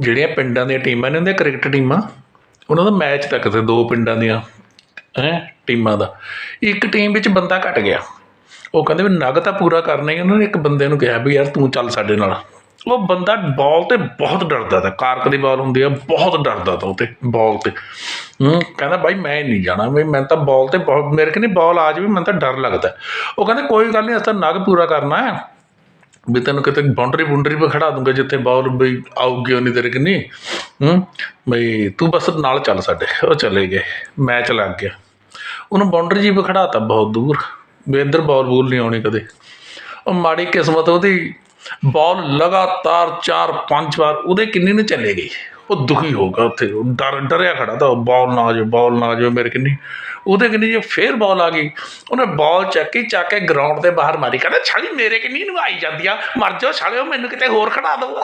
ਜਿਹੜੀਆਂ ਪਿੰਡਾਂ ਦੀਆਂ ਟੀਮਾਂ ਨੇ ਹੁੰਦੀਆਂ ਕ੍ਰਿਕਟ ਟੀਮਾਂ, ਉਹਨਾਂ ਦਾ ਮੈਚ ਤੱਕ ਤੇ ਦੋ ਪਿੰਡਾਂ ਦੀਆਂ, ਹੈ, ਟੀਮਾਂ ਦਾ। ਇੱਕ ਟੀਮ ਵਿੱਚ ਬੰਦਾ ਘਟ ਗਿਆ। ਉਹ ਕਹਿੰਦੇ ਵੀ ਨਗ ਤਾਂ ਪੂਰਾ ਕਰਨਾ ਹੀ ਉਹਨਾਂ ਨੇ ਇੱਕ ਬੰਦੇ ਨੂੰ ਕਿਹਾ ਵੀ ਯਾਰ ਤੂੰ ਚੱਲ ਸਾਡੇ ਨਾਲ। ਉਹ ਬੰਦਾ ਬਾਲ ਤੇ ਬਹੁਤ ਡਰਦਾ ਤਾ, ਕਾਰਕ ਦੀ ਬਾਲ ਹੁੰਦੀ ਆ, ਬਹੁਤ ਡਰਦਾ ਤਾ ਉਹ ਤੇ, ਬਾਲ ਤੇ। ਹੂੰ, ਕਹਿੰਦਾ ਬਾਈ ਮੈਂ ਨਹੀਂ ਜਾਣਾ, ਵੀ ਮੈਂ ਤਾਂ ਬਾਲ ਤੇ ਬਹੁਤ, ਮੇਰੇ ਕਿ ਨਹੀਂ ਬਾਲ ਆ ਜਾਵੇ, ਮੈਨੂੰ ਤਾਂ ਡਰ ਲੱਗਦਾ। ਉਹ ਕਹਿੰਦੇ ਕੋਈ ਗੱਲ ਨਹੀਂ, ਅਸੀਂ ਤਾਂ ਨਗ ਪੂਰਾ ਕਰਨਾ ਹੈ। ਵੀ ਤੈਨੂੰ ਕਿਤੇ ਬਾਉਂਡਰੀ ਬੁੰਡਰੀ 'ਤੇ ਖੜਾ ਦੂੰਗਾ ਜਿੱਥੇ ਬੋਲ ਬਈ ਆਊਗੀ ਉਨੀ ਤੇਰੇ ਕਿੰਨੀ? ਬਈ ਤੂੰ ਬਸ ਨਾਲ ਚੱਲ ਸਾਡੇ, ਉਹ ਚਲੇ ਗਏ ਮੈਚ ਲੱਗ ਗਿਆ। ਉਹਨੂੰ ਬਾਉਂਡਰੀ ਜੀ 'ਤੇ ਖੜਾਤਾ ਬਹੁਤ ਦੂਰ, ਵੀ ਇੱਧਰ ਬੋਲ ਬੂਲ ਨਹੀਂ ਆਉਣੀ ਕਦੇ। ਉਹ ਮਾੜੀ ਕਿਸਮਤ ਉਹਦੀ ਬੋਲ ਲਗਾਤਾਰ 4-5 ਵਾਰ ਉਹਦੇ ਕਿੰਨੀ ਨੇ ਚਲੇ ਗਈ। ਉਹ ਦੁਖੀ ਹੋ ਗਿਆ ਉੱਥੇ। ਉਹ ਡਰ, ਡਰਿਆ ਖੜਾ ਤਾਂ ਬਾਲ ਨਾ ਆ ਜਾਵੇ ਬਾਲ ਨਾ ਆ ਜਾਵੇ ਮੇਰੇ ਕਿੰਨੀ। ਉਹਦੇ ਕਿੰਨੀ ਜੇ ਫੇਰ ਬਾਲ ਆ ਗਈ। ਉਹਨੇ ਬਾਲ ਚੱਕੀ ਚੱਕ ਕੇ ਗਰਾਊਂਡ ਦੇ ਬਾਹਰ ਮਾਰੀ। ਕਹਿੰਦਾ, ਛਾਲੀ ਮੇਰੇ ਕਿੰਨੀ ਨੂੰ ਆਈ ਜਾਂਦੀ ਆ। ਮਰ ਜਾਓ, ਛਾਲਿਓ, ਮੈਨੂੰ ਕਿਤੇ ਹੋਰ ਖੜਾ ਦਿਓ।